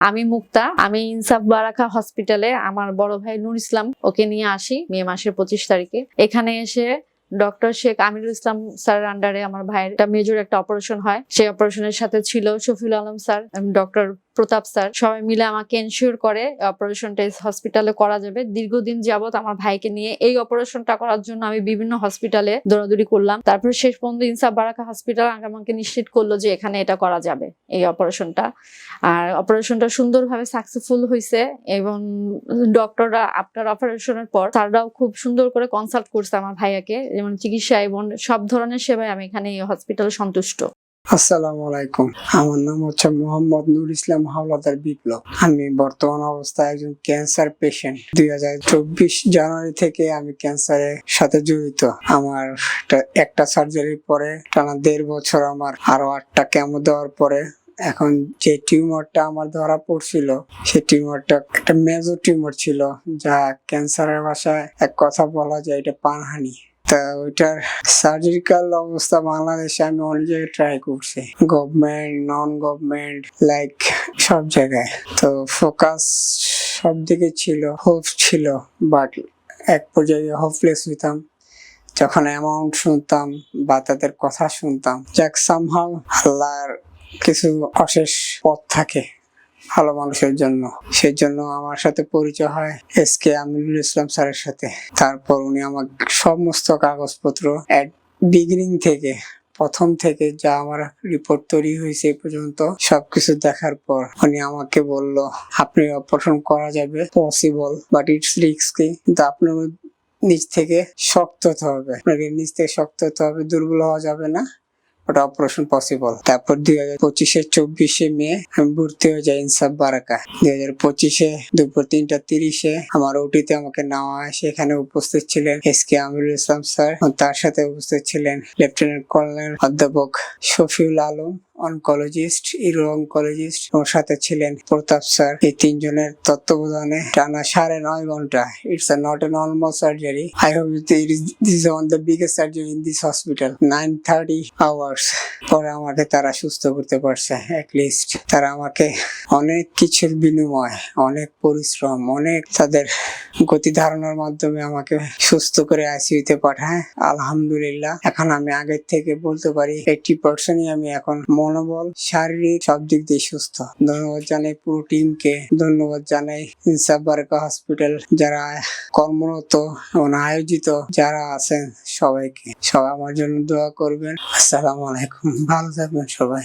আমি মুক্তা, আমি ইনসাফ বারাকা হসপিটালে আমার বড় ভাই নুর ইসলাম, ওকে নিয়ে আসি মে মাসের পঁচিশ তারিখে। এখানে এসে ডক্টর শেখ আমিরুল ইসলাম স্যারের আন্ডারে আমার ভাইয়ের একটা মেজর একটা অপারেশন হয়। সেই অপারেশনের সাথে ছিল Shafiul Alam sir doctor Pratap sir, সবাই মিলে আমাকে এনশিওর করে অপারেশনটা হসপিটালে করা যাবে। দীর্ঘদিন যাবত আমার ভাইকে নিয়ে এই অপারেশনটা করার জন্য আমি বিভিন্ন হসপিটালে দৌড়াদৌড়ি করলাম। তারপর শেষ পর্যন্ত ইনসাফ বারাকা হসপিটাল আমাকে নিশ্চিত করল যে এখানে এটা করা যাবে, এই অপারেশনটা আর অপারেশনটা সুন্দরভাবে সাকসেসফুল হয়েছে এবং ডক্টররা আপনার অপারেশনের পর তারাও খুব সুন্দর করে কনসাল্ট করছে আমার ভাইয়াকে। যেমন চিকিৎসা এবং সব ধরনের সেবায় আমি এখানে এই হসপিটালে সন্তুষ্ট। আসসালামু আলাইকুম। আমার নাম হচ্ছে মোহাম্মদ নুর ইসলাম হাওলাদার বিপ্লব। আমি বর্তমান অবস্থায় একজন ক্যান্সার পেশেন্ট। দুই হাজার চব্বিশ জানুয়ারি থেকে আমি ক্যান্সারের সাথে জড়িত। আমার একটা- সার্জারির পরে টানা দেড় বছর আমার আরও আটটা কেমো দেওয়ার পরে এখন যে টিউমারটা আমার ধরা পড়ছিল সেই টিউমারটা একটা মেজর টিউমার ছিল, যা ক্যান্সারের ভাষায় এক কথা বলা যায় এটা পানহানি। তা ওইটার সার্জিক্যাল অবস্থা বাংলাদেশে আমি অনেক জায়গায় ট্রাই করছি। গভর্নমেন্ট নন গভর্নমেন্ট লাইক সব জায়গায়। তো ফোকাস সব দিকে ছিল হোপ ছিল বাট এক পর্যায়ে হোপলেস হইতাম। যখন অ্যামাউন্ট শুনতাম বা তাদের কথা শুনতাম, যাক সামহাও আল্লাহর কিছু অশেষ পথ থাকে। ভালো মানুষের জন্য। সেই জন্য আমার সাথে পরিচয় হয় এস কে আমিরুল ইসলাম স্যারের সাথে। তারপর উনি আমার সমস্ত কাগজপত্র এট বিগিনিং থেকে, প্রথম থেকে যা আমার রিপোর্ট তৈরি হয়েছে এই পর্যন্ত সবকিছু দেখার পর উনি আমাকে বলল, আপনি অপারেশন করা যাবে পসিবল বাট ইটস রিস্কি কিন্তু আপনার নিচ থেকে শক্ত হতে হবে। আপনাকে নিচ থেকে শক্ত হতে হবে, দুর্বল হওয়া যাবে না। ওটা অপারেশন পসিবল তারপর দুই হাজার পঁচিশে চব্বিশে মে আমি ভর্তি হয়ে যাই ইনসাফ বারাকা। দুই হাজার পঁচিশে দুপুর তিনটা তিরিশে আমার ওটিতে আমাকে নেওয়া হয়। সেখানে উপস্থিত ছিলেন S K Amirul Islam sir. তার সাথে উপস্থিত ছিলেন লেফটেন্যান্ট কর্নেল অধ্যাপক Shafiul Alam. Oncologist uro oncologist ওর সাথে ছিলেন প্রতাপ স্যার। এই তিনজনের তত্ত্বাবধানে টানা সাড়ে নয় ঘণ্টা। It's a not a normal surgery I hope it is this one the biggest surgery in this hospital nine thirty hours পরে আমাকে তারা সুস্থ করতে পারছে লিস্ট তারা আমাকে অনেক কিছুর বিনিময়, অনেক পরিশ্রম, অনেক তাদের গতি ধারণার মাধ্যমে আমাকে সুস্থ করে আইসিইউতে পাঠায়। আলহামদুলিল্লাহ। এখন আমি আগের থেকে বলতে পারি এইটি পার্সেন্টই আমি এখন মনোবল, শারীরিক সব দিক দিয়ে সুস্থ। ধন্যবাদ জানাই পুরো টিমকে, ধন্যবাদ জানাই ইনসাফ বারকা হসপিটাল যারা কর্মরত এবং আয়োজিত যারা আছেন সবাইকে। সবাই আমার জন্য দোয়া করবেন। আসসালামু আলাইকুম। ভালো থাকবেন সবাই।